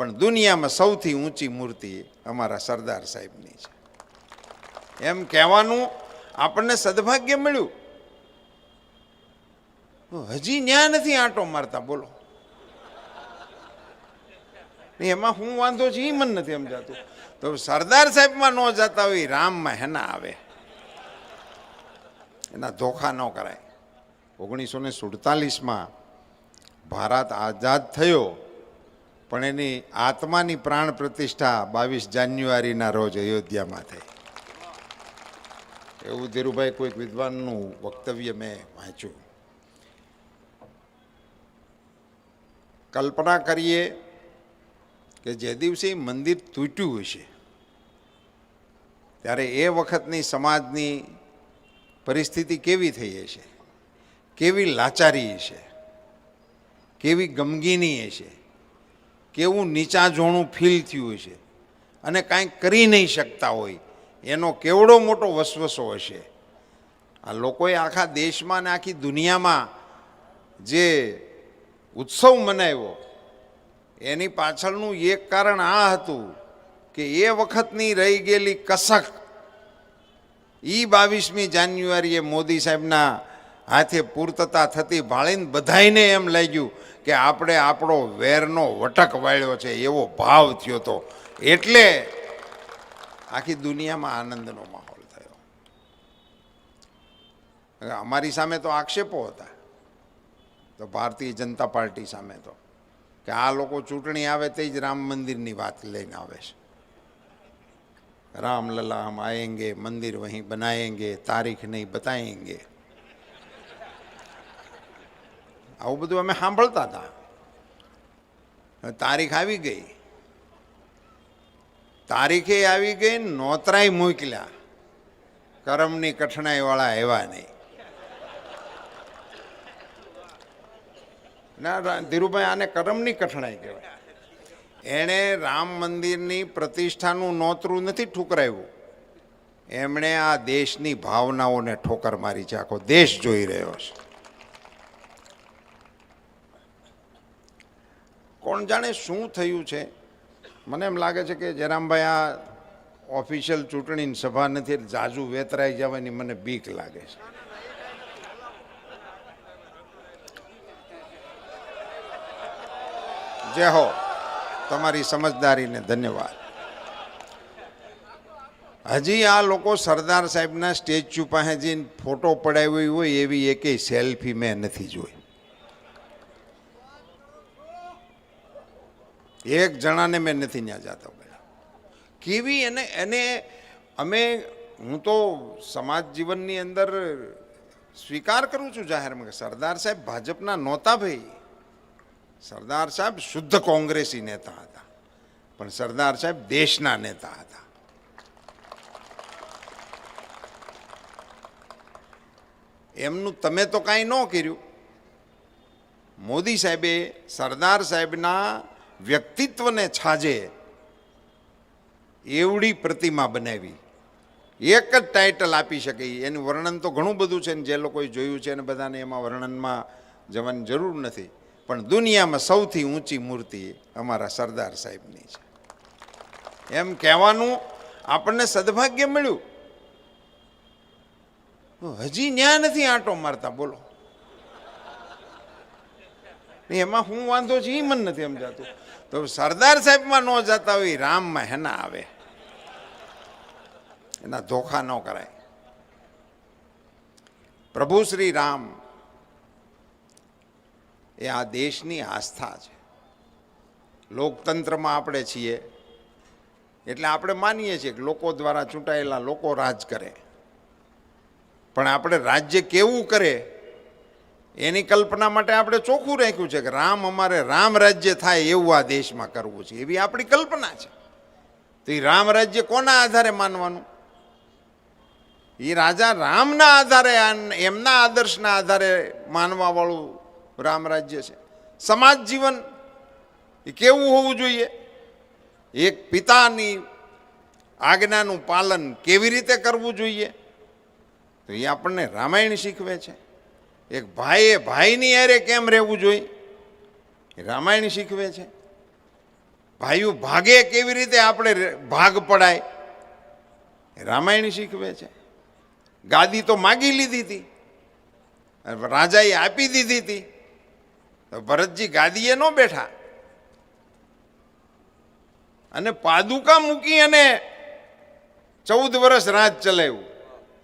પણ દુનિયામાં સૌથી ઊંચી મૂર્તિ અમારા સરદાર સાહેબની છે. એમ કહેવાનું આપણને સદભાગ્ય મળ્યું. હજી ન્યા નથી આંટો મારતા, બોલો. એમાં હું વાંધો છે એ મને નથી સમજાતું. તો સરદાર સાહેબમાં ન જતા હોય રામમાં હેના આવે. એના ધોખા ન કરાય. ઓગણીસો ને સુડતાલીસમાં ભારત આઝાદ થયો. પણ એની આત્માની પ્રાણ પ્રતિષ્ઠા બાવીસ જાન્યુઆરીના રોજ અયોધ્યામાં થઈ. એવું ધીરુભાઈ કોઈક વિદ્વાનનું વક્તવ્ય મેં વાંચ્યું. કલ્પના કરીએ કે જે દિવસે મંદિર તૂટ્યું હશે, ત્યારે એ વખતની સમાજની પરિસ્થિતિ કેવી થઈ હશે? કેવી લાચારી હશે? કેવી ગમગીની હશે? કેવું નીચા જોણું ફીલ થયું હશે અને કાંઈ કરી નહીં શકતા હોય, એનો કેવડો મોટો વસવસો હશે. આ લોકોએ આખા દેશમાં ને આખી દુનિયામાં જે ઉત્સવ મનાવ્યો, એની પાછળનું એક કારણ આ હતું કે એ વખતની રહી ગયેલી કસક, ઈ બાવીસમી જાન્યુઆરીએ મોદી સાહેબના હાથે પૂર્તતા થતી ભાળીને બધાને એમ લાગ્યું કે આપણે આપણો વેરનો વટક વાળ્યો છે, એવો ભાવ થયો હતો એટલે આખી દુનિયામાં આનંદનો માહોલ થયો. અમારી સામે તો આક્ષેપો હતા. તો ભારતીય જનતા પાર્ટી સામે તો. કે આ લોકો ચૂંટણી આવે તે જ રામ મંદિરની વાત લઈને આવે છે. રામલલામ આયેંગે, મંદિર વહીં બનાએંગે તારીખ નહીં બતાયેંગે. આવું બધું અમે સાંભળતા હતા. તારીખ આવી ગઈ. તારીખે આવી ગઈ નોતરાય મોકલ્યા કરમની કઠણાઈવાળા આવ્યા નહીં. ના, ધીરુભાઈ, આને કરમની કઠણાઈ કહેવાય. એણે રામ મંદિરની પ્રતિષ્ઠાનું નોતરું નથી ઠુકરાવ્યું. એમણે આ દેશની ભાવનાઓને ઠોકર મારી છે. આખો દેશ જોઈ રહ્યો છે. કોણ જાણે શું થયું છે? મને એમ લાગે છે કે જયરામભાઈ, આ ઓફિશિયલ ચૂંટણીની સભા નથી, એટલે જાજુ વેતરાઈ જવાની મને બીક લાગે છે. જે હો. તમારી સમજદારીને ધન્યવાદ. હજી આ લોકો સરદાર સાહેબના સ્ટેચ્યુ પાસે જઈને ફોટો પડાવ્યો હોય એવી એકેય સેલ્ફી મેં નથી જોઈ. એક જણાને મેં નથી ત્યાં જતો કેવી એને એને અમે, હું તો સમાજ જીવનની અંદર સ્વીકાર કરું છું જાહેરમાં કે સરદાર સાહેબ ભાજપના નહોતા ભાઈ. સરદાર સાહેબ શુદ્ધ કોંગ્રેસી નેતા હતા. પણ સરદાર સાહેબ દેશના નેતા હતા. એમનું તમે તો કાંઈ ન કર્યું. મોદી સાહેબે સરદાર સાહેબના વ્યક્તિત્વને છાજે એવડી પ્રતિમા બનાવી. એક જ ટાઇટલ આપી શકે, એનું વર્ણન તો ઘણું બધું છે ને જે લોકોએ જોયું છે ને બધાને એમાં વર્ણનમાં જવાની જરૂર નથી. પણ દુનિયામાં સૌથી ઊંચી મૂર્તિ અમારા સરદાર સાહેબની છે. એમ કહેવાનું આપણને સદભાગ્ય મળ્યું. હજી ન્યા નથી આંટો મારતા, બોલો. એમાં હું વાંધો છે એ મને નથી સમજાતું. તો સરદાર સાહેબમાં ન જતા હોય, રામમાં હેના આવે. એના ધોખા ન કરાય. પ્રભુ શ્રી રામ એ આ દેશની આસ્થા છે. લોકતંત્રમાં આપણે છીએ. એટલે આપણે માનીએ છીએ કે લોકો દ્વારા ચૂંટાયેલા લોકો રાજ કરે. પણ આપણે રાજ્ય કેવું કરે? એની કલ્પના માટે આપણે ચોખ્ખું રાખ્યું છે કે રામ અમારે રામ રાજ્ય થાય એવું આ દેશમાં કરવું છે. એવી આપણી કલ્પના છે. તો એ રામ રાજ્ય કોના આધારે માનવાનું? એ રાજા રામના આધારે એમના આદર્શના આધારે માનવાવાળું રામ રાજ્ય છે. સમાજ જીવન એ કેવું હોવું જોઈએ? એક પિતાની આજ્ઞાનું પાલન કેવી રીતે કરવું જોઈએ? તો એ આપણને રામાયણ શીખવે છે. એક ભાઈએ ભાઈની અરે કેમ રહેવું જોઈએ? રામાયણ શીખવે છે. ભાઈઓ ભાગે કેવી રીતે આપણે ભાગ પડાય? રામાયણ શીખવે છે. ગાદી તો માગી લીધી હતી. રાજાએ આપી દીધી હતી. તો ભરતજી ગાદીએ ન બેઠા. અને પાદુકા મૂકી અને ચૌદ વર્ષ રાજ ચલાવ્યું.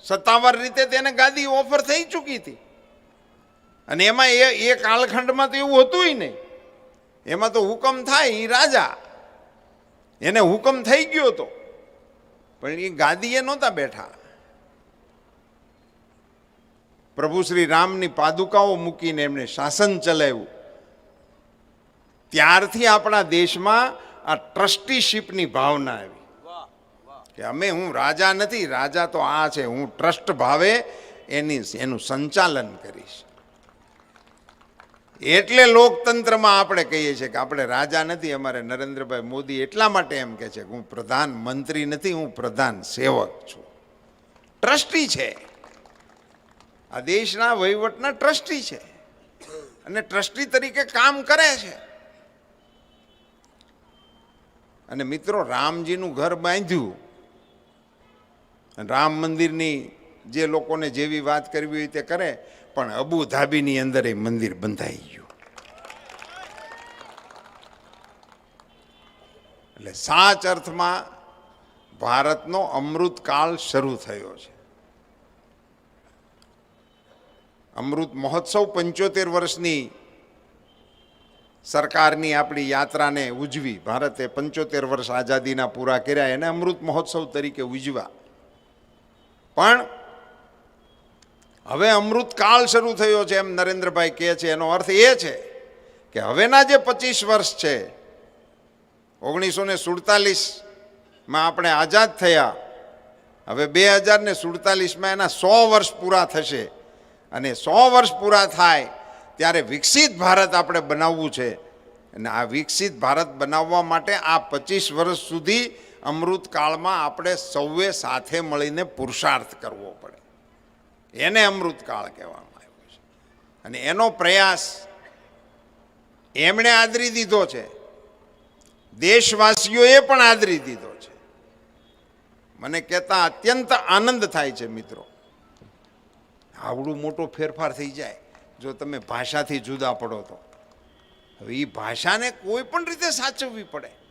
સત્તાવાર રીતે તેને ગાદી ઓફર થઈ ચૂકી હતી. અને એમાં એ એ કાલખંડમાં તો એવું હતું નહીં. એમાં તો હુકમ થાય એ રાજા. એને હુકમ થઈ ગયો હતો પણ એ ગાદીએ નહોતા બેઠા. પ્રભુ શ્રી રામની પાદુકાઓ મૂકીને એમણે શાસન ચલાવ્યું. ત્યારથી આપણા દેશમાં આ ટ્રસ્ટીશીપની ભાવના આવી. કે અમે હું રાજા નથી, રાજા તો આ છે, હું ટ્રસ્ટ ભાવે એની એનું સંચાલન કરીશ. એટલે લોકતંત્રમાં આપણે કહીએ છીએ કે આપણે રાજા નથી, અમારે નરેન્દ્રભાઈ મોદી એટલા માટે એમ કે છે કે હું પ્રધાનમંત્રી નથી, હું પ્રધાન સેવક છું. ટ્રસ્ટી છે. આ દેશના વહીવટના ટ્રસ્ટી છે. અને ટ્રસ્ટી તરીકે કામ કરે છે. અને મિત્રો, રામજીનું ઘર બાંધ્યું. રામ મંદિરની જે લોકોને જેવી વાત કરવી હોય તે કરે, પણ અબુ ધાબીની અંદર એ મંદિર બંધાઈ ગયું. એટલે સાચ અર્થમાં ભારતનો અમૃતકાળ શરૂ થયો છે. અમૃત મહોત્સવ પંચોતેર વર્ષની સરકારની આપણી યાત્રાને ઉજવી, ભારતે પંચોતેર વર્ષ આઝાદીના પૂરા કર્યા, એને અમૃત મહોત્સવ તરીકે ઉજવા પણ હવે અમૃતકાળ શરૂ થયો છે એમ નરેન્દ્રભાઈ કહે છે. એનો અર્થ એ છે કે હવેના જે પચીસ વર્ષ છે, ઓગણીસો ને સુડતાલીસમાં આપણે આઝાદ થયા. હવે બે હજાર ને સુડતાલીસમાં એના સો વર્ષ પૂરા થશે. અને સો વર્ષ પૂરા થાય ત્યારે વિકસિત ભારત આપણે બનાવવું છે. અને આ વિકસિત ભારત બનાવવા માટે આ પચીસ વર્ષ સુધી અમૃતકાળમાં આપણે સૌએ સાથે મળીને પુરુષાર્થ કરવો પડે. એને અમૃતકાળ કહેવામાં આવ્યો છે. અને એનો પ્રયાસ એમણે આદરી દીધો છે. દેશવાસીઓએ પણ આદરી દીધો છે. મને કહેતા અત્યંત આનંદ થાય છે મિત્રો. આવડું મોટો ફેરફાર થઈ જાય જો તમે ભાષાથી જુદા પડો તો. હવે એ ભાષાને કોઈ પણ રીતે સાચવવી પડે.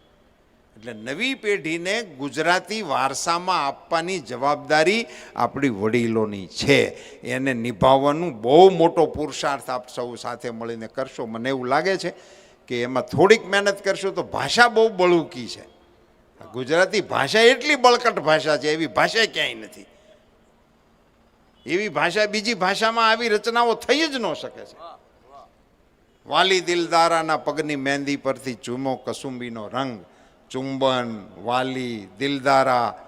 એટલે નવી પેઢીને ગુજરાતી વારસામાં આપવાની જવાબદારી આપણી વડીલોની છે. એને નિભાવવાનું બહુ મોટો પુરુષાર્થ આપ સૌ સાથે મળીને કરશો. મને એવું લાગે છે કે એમાં થોડીક મહેનત કરશો તો ભાષા બહુ બળુકી છે. ગુજરાતી ભાષા એટલી બળકટ ભાષા છે, એવી ભાષા ક્યાંય નથી. એવી ભાષા બીજી ભાષામાં આવી રચનાઓ થઈ જ ન શકે છે. વાલી દિલદારાના પગની મહેંદી પરથી ચૂમો કસુંબીનો રંગ ચુંબન, વાલી, દિલદારા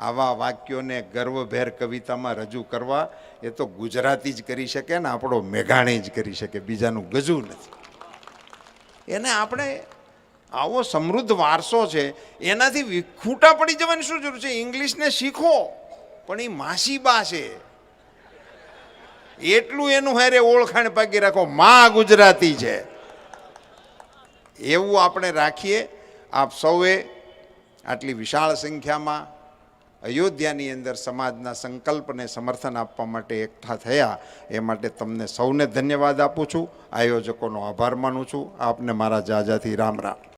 આવા વાક્યોને ગર્વભેર કવિતામાં રજૂ કરવા, એ તો ગુજરાતી જ કરી શકે ને આપણો મેઘાણી જ કરી શકે, બીજાનું ગજું નથી. એને આપણે આવો સમૃદ્ધ વારસો છે, એનાથી ખૂટા પડી જવાની શું જરૂર છે? ઇંગ્લિશને શીખો, પણ એ માસીબા છે. એટલું એનું હારે ઓળખાણ પાકી રાખો, મા ગુજરાતી છે. એવું આપણે રાખીએ આપ સૌએ આટલી વિશાળ સંખ્યામાં અયોધ્યાની અંદર સમાજના સંકલ્પને સમર્થન આપવા માટે એકઠા થયા. એ માટે તમને સૌને ધન્યવાદ આપું છું. આયોજકોનો આભાર માનું છું. આપને મારા જાજાથી રામ રામ.